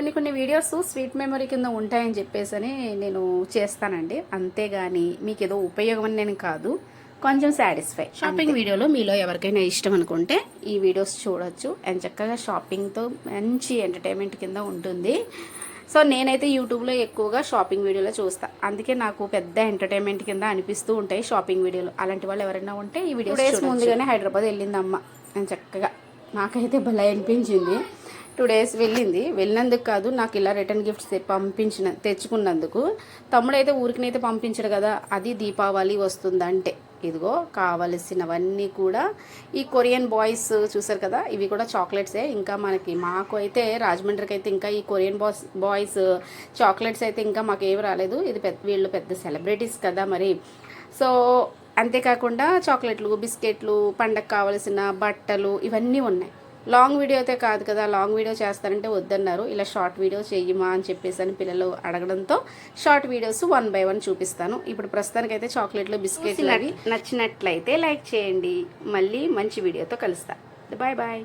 కొన్ని కొన్ని videos sweet memory కింద ఉంటాయని చెప్పేసి అని నేను చేస్తానండి. అంతేగాని మీకు ఏదో ఉపయోగం అని నేను కాదు. కొంచెం సాటిస్ఫై షాపింగ్ వీడియోలో మీలో ఎవరికైనా ఇష్టం అనుకుంటే ఈ వీడియోస్ చూడొచ్చు. అండ్ చక్కగా షాపింగ్తో మంచి ఎంటర్టైన్మెంట్ కింద ఉంటుంది. సో నేనైతే యూట్యూబ్లో ఎక్కువగా షాపింగ్ వీడియోలో చూస్తా. అందుకే నాకు పెద్ద ఎంటర్టైన్మెంట్ కింద అనిపిస్తూ ఉంటాయి షాపింగ్ వీడియోలు. అలాంటి వాళ్ళు ఎవరైనా ఉంటే ఈ వీడియో ముందుగానే హైదరాబాద్ వెళ్ళింది అమ్మ. నేను చక్కగా నాకైతే భలే అనిపించింది. టూ డేస్ వెళ్ళింది. వెళ్ళినందుకు కాదు నాకు ఇలా రిటర్న్ గిఫ్ట్స్ పంపించిన తెచ్చుకున్నందుకు. తమ్ముడైతే ఊరికినైతే పంపించడు కదా అది దీపావళి వస్తుందంటే. ఇదిగో కావలసినవన్నీ కూడా ఈ కొరియన్ బాయ్స్ చూసారు కదా ఇవి కూడా చాక్లెట్సే. ఇంకా మనకి మాకు అయితే రాజమండ్రికి అయితే ఇంకా ఈ కొరియన్ బాయ్స్ బాయ్స్ చాక్లెట్స్ అయితే ఇంకా మాకు ఏమి రాలేదు. ఇది పెద్ద వీళ్ళు పెద్ద సెలబ్రిటీస్ కదా మరి. సో అంతేకాకుండా చాక్లెట్లు బిస్కెట్లు పండగ కావలసిన బట్టలు ఇవన్నీ ఉన్నాయి. లాంగ్ వీడియో అయితే కాదు కదా లాంగ్ వీడియో చేస్తారంటే వద్దన్నారు. ఇలా షార్ట్ వీడియో చెయ్యమా అని చెప్పేసి అని పిల్లలు అడగడంతో short videos one by one చూపిస్తాను. ఇప్పుడు ప్రస్తుతానికి అయితే చాక్లెట్లు బిస్కెట్లు అవి నచ్చినట్లయితే లైక్ చేయండి. మళ్ళీ మంచి వీడియోతో కలుస్తా. Bye bye.